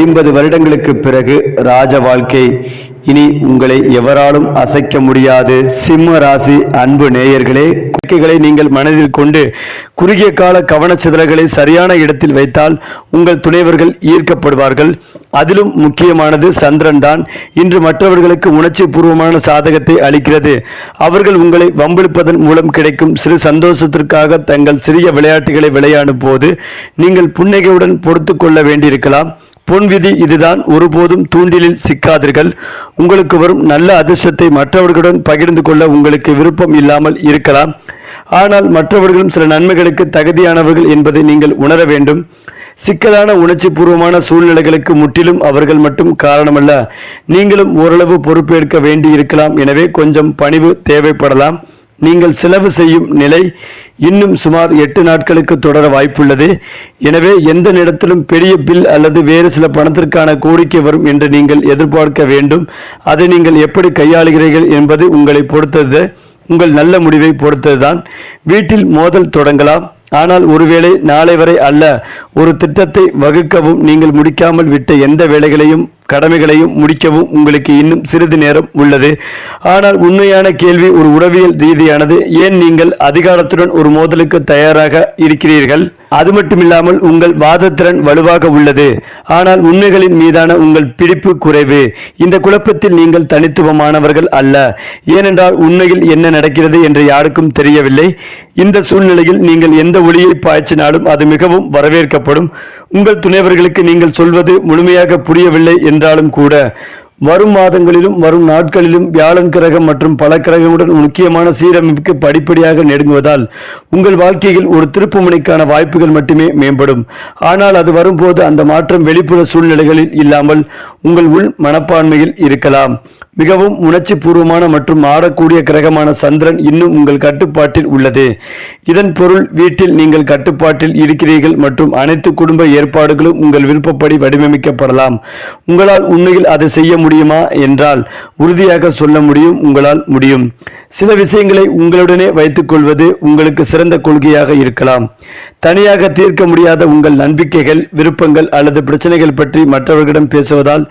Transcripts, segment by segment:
ஐம்பது வருடங்களுக்கு பிறகு ராஜ வாழ்க்கை. இனி உங்களை எவராலும் அசைக்க முடியாது. சிம்ம ராசி அன்பு நேயர்களே குறுக்கைகளை நீங்கள் மனதில் கொண்டு குறுகிய கால கவனச்சிதறல்களை சரியான இடத்தில் வைத்தால் உங்கள் துணைவர்கள் ஈர்க்கப்படுவார்கள். அதிலும் முக்கியமானது சந்திரன் தான். இன்று மற்றவர்களுக்கு உணர்ச்சி பூர்வமான சாதகத்தை அளிக்கிறது. அவர்கள் உங்களை வம்பிழுப்பதன் மூலம் கிடைக்கும் சிறு சந்தோஷத்திற்காக தங்கள் சிறிய விளையாட்டுகளை விளையாடும் போது நீங்கள் புன்னகையுடன் பொறுத்து கொள்ள வேண்டியிருக்கலாம். பொன் விதி இதுதான். ஒருபோதும் தூண்டிலில் சிக்காதீர்கள். உங்களுக்கு வரும் நல்ல அதிர்ஷ்டத்தை மற்றவர்களுடன் பகிர்ந்து கொள்ள உங்களுக்கு விருப்பம் இல்லாமல் இருக்கலாம். ஆனால் மற்றவர்களும் சில நன்மைகளுக்கு தகுதியானவர்கள் என்பதை நீங்கள் உணர வேண்டும். சிக்கலான உணர்ச்சி பூர்வமான சூழ்நிலைகளுக்கு முற்றிலும் அவர்கள் மட்டும் காரணமல்ல. நீங்களும் ஓரளவு பொறுப்பேற்க வேண்டி இருக்கலாம். எனவே கொஞ்சம் பணிவு தேவைப்படலாம். நீங்கள் செலவு செய்யும் நிலை இன்னும் சுமார் எட்டு நாட்களுக்கு தொடர வாய்ப்புள்ளது. எனவே எந்த நேரத்திலும் பெரிய பில் அல்லது வேறு சில பணத்திற்கான கோரிக்கை வரும் என்று நீங்கள் எதிர்பார்க்க வேண்டும். அதை நீங்கள் எப்படி கையாளுகிறீர்கள் என்பது உங்களை பொறுத்தது. உங்கள் நல்ல முடிவை பொறுத்ததுதான். வீட்டில் மோதல் தொடங்கலாம். ஆனால் ஒருவேளை நாளை வரை அல்ல. ஒரு திட்டத்தை வகுக்கவும் நீங்கள் முடிக்காமல் விட்ட எந்த வேலைகளையும் கடமைகளையும் முடிக்கவும் உங்களுக்கு இன்னும் சிறிது நேரம் உள்ளது. ஆனால் உண்மையான கேள்வி ஒரு உறவியல் ரீதியானது. ஏன் நீங்கள் அதிகாரத்துடன் ஒரு மோதலுக்கு தயாராக இருக்கிறீர்கள்? அது மட்டுமில்லாமல் உங்கள் வாதத்திறன் வலுவாக உள்ளது. ஆனால் உண்மைகளின் மீதான உங்கள் பிடிப்பு குறைவு. இந்த குழப்பத்தில் நீங்கள் தனித்துவமானவர்கள் அல்ல. ஏனென்றால் உண்மையில் என்ன நடக்கிறது என்று யாருக்கும் தெரியவில்லை. இந்த சூழ்நிலையில் நீங்கள் எந்த ஒளியை பாய்ச்சினாலும் அது மிகவும் வரவேற்கப்படும். உங்கள் துணைவர்களுக்கு நீங்கள் சொல்வது முழுமையாக புரியவில்லை என்று என்றாலும் கூட வரும் மாதங்களிலும் வரும் நாட்களிலும் வியாழன் கிரகம் மற்றும் பல கிரகங்களுடன் முக்கியமான சீரமைப்புக்கு படிப்படியாக நெருங்குவதால் உங்கள் வாழ்க்கையில் ஒரு திருப்புமுனைக்கான வாய்ப்புகள் மட்டுமே மேம்படும். ஆனால் அது வரும்போது அந்த மாற்றம் வெளிப்புற சூழ்நிலைகளில் இல்லாமல் உங்கள் உள் மனப்பான்மையில் இருக்கலாம். மிகவும் உணர்ச்சி பூர்வமான மற்றும் ஆடக்கூடிய கிரகமான சந்திரன் இன்னும் உங்கள் கட்டுப்பாட்டில் உள்ளது. இதன் பொருள் வீட்டில் நீங்கள் கட்டுப்பாட்டில் இருக்கிறீர்கள் மற்றும் அனைத்து குடும்ப ஏற்பாடுகளும் உங்கள் விருப்பப்படி வடிவமைக்கப்படலாம். உங்களால் உண்மையில் அதை செய்ய முடியுமா? என்றால் உறுதியாக சொல்ல முடியும் உங்களால் முடியும். சில விஷயங்களை உங்களுடனே வைத்துக் கொள்வது உங்களுக்கு சிறந்த கொள்கையாக இருக்கலாம். தனியாக தீர்க்க முடியாத உங்கள் நம்பிக்கைகள் விருப்பங்கள் அல்லது பிரச்சனைகள் பற்றி மற்றவர்களிடம் பேசுவதால்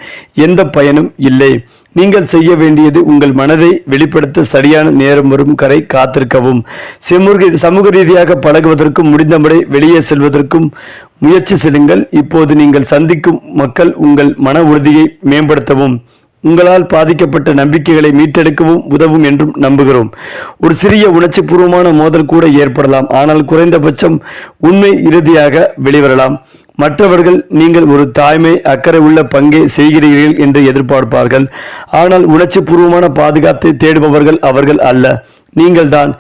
எந்த பயனும் இல்லை. நீங்கள் செய்ய வேண்டியது உங்கள் மனதை வெளிப்படுத்த சரியான நேரம் வரும் கரை காத்திருக்கவும். சமூக சமூக ரீதியாக பழகுவதற்கும் முடிந்தமுறை வெளியே செல்வதற்கும் முயற்சி செல்லுங்கள். இப்போது நீங்கள் சந்திக்கும் மக்கள் உங்கள் மன உறுதியை மேம்படுத்தவும். உங்களால் பாதிக்கப்பட்ட நம்பிக்கைகளை மீட்டெடுக்கவும் உதவும் என்றும் நம்புகிறோம். ஒரு சிறிய உணர்ச்சி பூர்வமான மோதல் கூட ஏற்படலாம். ஆனால் குறைந்தபட்சம் உண்மை இறுதியாக வெளிவரலாம். மற்றவர்கள் நீங்கள் ஒரு தாய்மை அக்கறை உள்ள பங்கை செய்கிறீர்கள் என்று எதிர்பார்ப்பார்கள். ஆனால் உணர்ச்சி பூர்வமான பாதுகாத்தை தேடுபவர்கள் அவர்கள் அல்ல. நீங்கள்தான்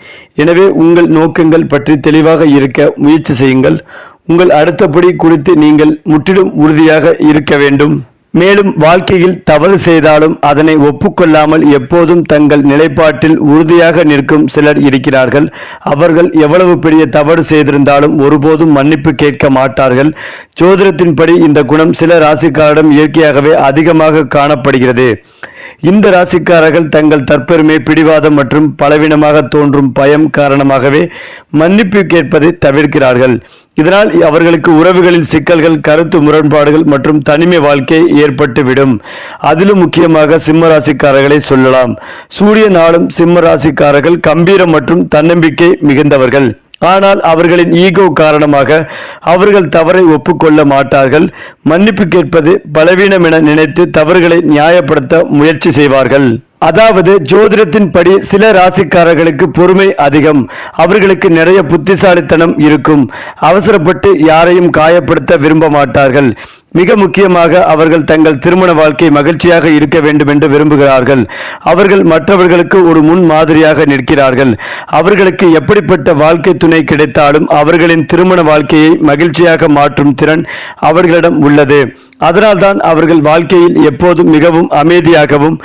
எனவே உங்கள் நோக்கங்கள் பற்றி தெளிவாக இருக்க முயற்சி செய்யுங்கள். உங்கள் அடுத்தபடி குறித்து நீங்கள் முற்றிலும் உறுதியாக இருக்க வேண்டும். மேலும் வாழ்க்கையில் தவறு செய்தாலும் அதனை ஒப்புக்கொள்ளாமல் எப்போதும் தங்கள் நிலைப்பாட்டில் உறுதியாக நிற்கும் சிலர் இருக்கிறார்கள். அவர்கள் எவ்வளவு பெரிய தவறு செய்திருந்தாலும் ஒருபோதும் மன்னிப்பு கேட்க மாட்டார்கள். ஜோதிடத்தின்படி இந்த குணம் சில ராசிக்காரிடம் இயற்கையாகவே அதிகமாக காணப்படுகிறது. இந்த ராசிக்காரர்கள் தங்கள் தற்பெருமை பிடிவாதம் மற்றும் பலவீனமாக தோன்றும் பயம் காரணமாகவே மன்னிப்பு கேட்பதை தவிர்க்கிறார்கள். இதனால் அவர்களுக்கு உறவுகளில் சிக்கல்கள் கருத்து முரண்பாடுகள் மற்றும் தனிமை வாழ்க்கை ஏற்பட்டுவிடும். அதிலும் முக்கியமாக சிம்ம ராசிக்காரர்களை சொல்லலாம். சூரிய நாளும் சிம்ம ராசிக்காரர்கள் கம்பீரம் மற்றும் தன்னம்பிக்கை மிகுந்தவர்கள். ஆனால் அவர்களின் ஈகோ காரணமாக அவர்கள் தவறை ஒப்புக்கொள்ள மாட்டார்கள். மன்னிப்பு கேட்பது பலவீனம் என நினைத்து தவறுகளை நியாயப்படுத்த முயற்சி செய்வார்கள். அதாவது ஜோதிடத்தின்படி சில ராசிக்காரர்களுக்கு பொறுமை அதிகம். அவர்களுக்கு நிறைய புத்திசாலித்தனம் இருக்கும். அவசரப்பட்டு யாரையும் காயப்படுத்த விரும்ப மாட்டார்கள். மிக முக்கியமாக அவர்கள் தங்கள் திருமண வாழ்க்கை மகிழ்ச்சியாக இருக்க வேண்டும் என்று விரும்புகிறார்கள். அவர்கள் மற்றவர்களுக்கு ஒரு முன் மாதிரியாக நிற்கிறார்கள். அவர்களுக்கு எப்படிப்பட்ட வாழ்க்கை துணை கிடைத்தாலும் அவர்களின் திருமண வாழ்க்கையை மகிழ்ச்சியாக மாற்றும் திறன் அவர்களிடம் உள்ளது. அதனால்தான் அவர்கள் வாழ்க்கையில் எப்போதும் மிகவும் அமைதியாகவும்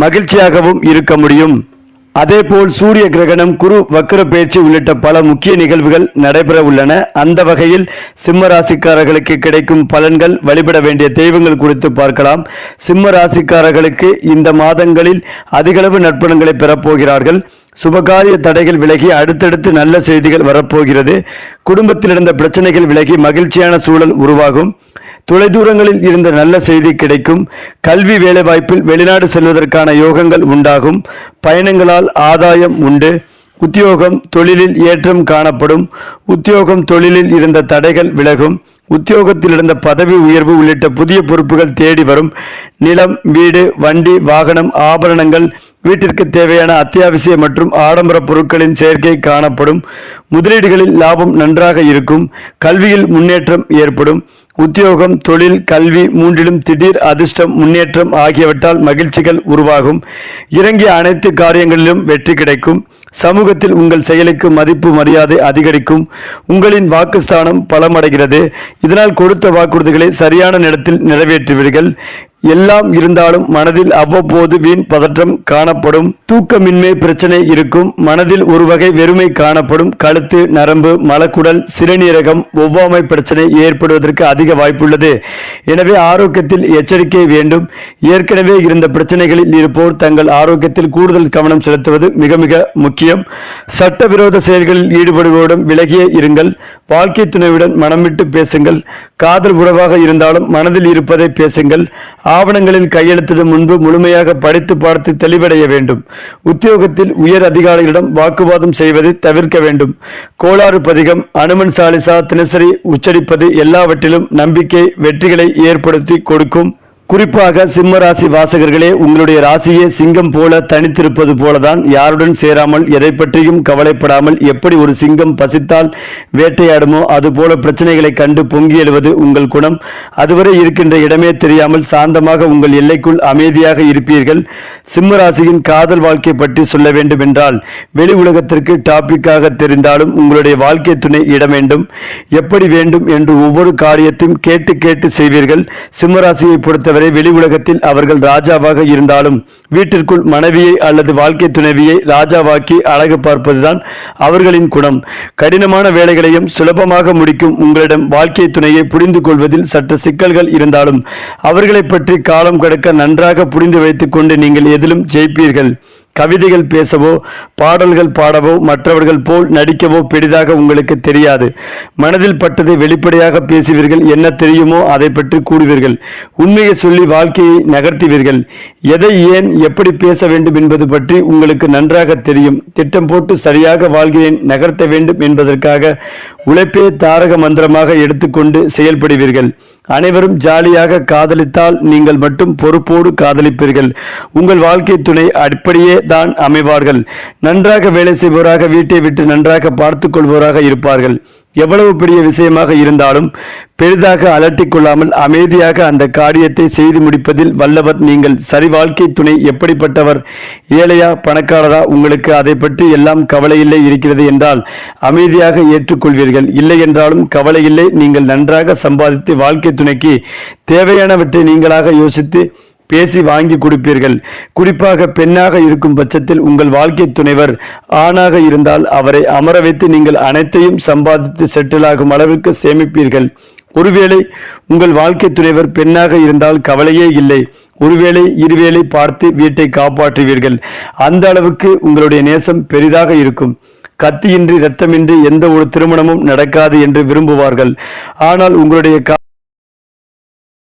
மகிழ்ச்சியாகவும் இருக்க முடியும். அதேபோல் சூரிய கிரகணம் குரு வக்ர பேச்சு உள்ளிட்ட பல முக்கிய நிகழ்வுகள் நடைபெற உள்ளன. அந்த வகையில் சிம்ம ராசிக்காரர்களுக்கு கிடைக்கும் பலன்கள் வழிபட வேண்டிய தெய்வங்கள் குறித்து பார்க்கலாம். சிம்ம ராசிக்காரர்களுக்கு இந்த மாதங்களில் அதிகளவு நற்பலன்களை பெறப்போகிறார்கள். சுபகாரிய தடைகள் விலகி அடுத்தடுத்து நல்ல செய்திகள் வரப்போகிறது. குடும்பத்தில் இருந்த பிரச்சனைகள் விலகி மகிழ்ச்சியான சூழல் உருவாகும். தொலைதூரங்களில் இருந்த நல்ல செய்தி கிடைக்கும். கல்வி வேலைவாய்ப்பில் வெளிநாடு செல்வதற்கான யோகங்கள் உண்டாகும். பயணங்களால் ஆதாயம் உண்டு. உத்தியோகம் தொழிலில் ஏற்றம் காணப்படும். உத்தியோகம் தொழிலில் இருந்த தடைகள் விலகும். உத்தியோகத்தில் இருந்த பதவி உயர்வு உள்ளிட்ட புதிய பொறுப்புகள் தேடி வரும். நிலம் வீடு வண்டி வாகனம் ஆபரணங்கள் வீட்டிற்கு தேவையான அத்தியாவசிய மற்றும் ஆடம்பர பொருட்களின் சேர்க்கை காணப்படும். முதலீடுகளில் லாபம் நன்றாக இருக்கும். கல்வியில் முன்னேற்றம் ஏற்படும். உத்தியோகம் தொழில் கல்வி மூன்றிலும் திடீர் அதிர்ஷ்டம் முன்னேற்றம் ஆகியவற்றால் மகிழ்ச்சிகள் உருவாகும். இறங்கிய அனைத்து காரியங்களிலும் வெற்றி கிடைக்கும். சமூகத்தில் உங்கள் செயலுக்கு மதிப்பு மரியாதை அதிகரிக்கும். உங்களின் வாக்குஸ்தானம் பலமடைகிறது. இதனால் கொடுத்த வாக்குறுதிகளை சரியான நேரத்தில் நிறைவேற்றுவீர்கள். எல்லாம் இருந்தாலும் மனதில் அவ்வப்போது வீண் பதற்றம் காணப்படும். தூக்கமின்மை பிரச்சனை இருக்கும். மனதில் ஒரு வகை வெறுமை காணப்படும். கழுத்து நரம்பு மலக்குடல் சிறுநீரகம் ஒவ்வாமை பிரச்சனை ஏற்படுவதற்கு அதிக வாய்ப்புள்ளது. எனவே ஆரோக்கியத்தில் எச்சரிக்கை வேண்டும். ஏற்கனவே இருந்த பிரச்சனைகளில் இருப்போர் தங்கள் ஆரோக்கியத்தில் கூடுதல் கவனம் செலுத்துவது மிக மிக முக்கியம். சட்டவிரோத செயல்களில் ஈடுபடுவோரிடம் விலகியே இருங்கள். வாழ்க்கை துணையுடன் மனமிட்டு பேசுங்கள். காதல் உறவாக இருந்தாலும் மனதில் இருப்பதை பேசுங்கள். ஆவணங்களில் கையெழுத்திடும் முன்பு முழுமையாக படித்து பார்த்து தெளிவடைய வேண்டும். உத்தியோகத்தில் உயர் அதிகாரிகளிடம் வாக்குவாதம் செய்வதை தவிர்க்க வேண்டும். கோளாறு பதிகம் அனுமன் சாலிசா தினசரி உச்சரிப்பது எல்லாவற்றிலும் நம்பிக்கை வெற்றிகளை ஏற்படுத்தி கொடுக்கும் குறிப்பாக சிம்ம ராசி வாசகர்களே உங்களுடைய ராசியே சிங்கம் போல தனித்திருப்பது போலதான் யாருடன் சேராமல் எதை பற்றியும் கவலைப்படாமல் எப்படி ஒரு சிங்கம் பசித்தால் வேட்டையாடுமோ அதுபோல பிரச்சனைகளை கண்டு பொங்கி எழுவது உங்கள் குணம். அதுவரை இருக்கின்ற இடமே தெரியாமல் சாந்தமாக உங்கள் எல்லைக்குள் அமைதியாக இருப்பீர்கள். சிம்ம ராசியின் காதல் வாழ்க்கை பற்றி சொல்ல வேண்டும் என்றால் வெளி உலகத்திற்கு டாபிக்காக தெரிந்தாலும் உங்களுடைய வாழ்க்கை துணை இட வேண்டும். எப்படி வேண்டும் என்று ஒவ்வொரு காரியத்தையும் கேட்டு கேட்டு செய்வீர்கள். சிம்மராசியை பொறுத்தவரை வெளி உலகத்தில் அவர்கள் ராஜாவாக இருந்தாலும் வீட்டிற்குள் மனைவியை அல்லது வாழ்க்கை துணைவியை ராஜாவாக்கி அழகு பார்ப்பதுதான் அவர்களின் குணம். கடினமான வேலைகளையும் சுலபமாக முடிக்கும் உங்களிடம் வாழ்க்கை துணையை புரிந்து கொள்வதில் சற்று சிக்கல்கள் இருந்தாலும் அவர்களை பற்றி காலம் கடக்க நன்றாக புரிந்து வைத்துக் கொண்டு நீங்கள் எதிலும் ஜெயிப்பீர்கள். கவிதைகள் பேசவோ பாடல்கள் பாடவோ மற்றவர்கள் போல் நடிக்கவோ பெரிதாக உங்களுக்கு தெரியாது. மனதில் பட்டதை வெளிப்படையாக பேசுவீர்கள். என்ன தெரியுமோ அதை பற்றி கூறுவீர்கள். உண்மையை சொல்லி வாழ்க்கையை நகர்த்துவீர்கள். எதை ஏன் எப்படி பேச வேண்டும் என்பது பற்றி உங்களுக்கு நன்றாக தெரியும். திட்டம் போட்டு சரியாக வாழ்க்கையை நகர்த்த வேண்டும் என்பதற்காக உழைப்பே தாரக மந்திரமாக எடுத்துக்கொண்டு செயல்படுவீர்கள். அனைவரும் ஜாலியாக காதலித்தால் நீங்கள் மட்டும் பொறுப்போடு காதலிப்பீர்கள். உங்கள் வாழ்க்கை துணை அப்படியே தான் அமைவார்கள். நன்றாக வேலை செய்பவராக வீட்டை விட்டு நன்றாக பார்த்துக் கொள்பவராக இருப்பார்கள். எவ்வளவு பெரிய விஷயமாக இருந்தாலும் பெரிதாக அலட்டிக் கொள்ளாமல் அமைதியாக அந்த காரியத்தை செய்து முடிப்பதில் வல்லவர் நீங்கள் சரி வாழ்க்கை துணை எப்படிப்பட்டவர்? ஏழையா பணக்காரரா? உங்களுக்கு அதை பற்றி எல்லாம் கவலை இல்லை இருக்கிறது என்றால் அமைதியாக ஏற்றுக்கொள்வீர்கள். இல்லை என்றாலும் கவலை இல்லை நீங்கள் நன்றாக சம்பாதித்து வாழ்க்கை துணைக்கு தேவையானவற்றை நீங்களாக யோசித்து பேசி வாங்கி கொடுப்பீர்கள். குறிப்பாக பெண்ணாக இருக்கும் பட்சத்தில் உங்கள் வாழ்க்கை துணைவர் ஆணாக இருந்தால் அவரை அமர வைத்து நீங்கள் அனைத்தையும் சம்பாதித்து செட்டில் ஆகும் அளவிற்கு சேமிப்பீர்கள். ஒருவேளை உங்கள் வாழ்க்கை துணைவர் பெண்ணாக இருந்தால் கவலையே இல்லை. ஒருவேளை இருவேளை பார்த்து வீட்டை காப்பாற்றுவீர்கள். அந்த அளவுக்கு உங்களுடைய நேசம் பெரிதாக இருக்கும். கத்தியின்றி இரத்தமின்றி எந்த ஒரு திருமணமும் நடக்காது என்று விரும்புவார்கள். ஆனால் உங்களுடைய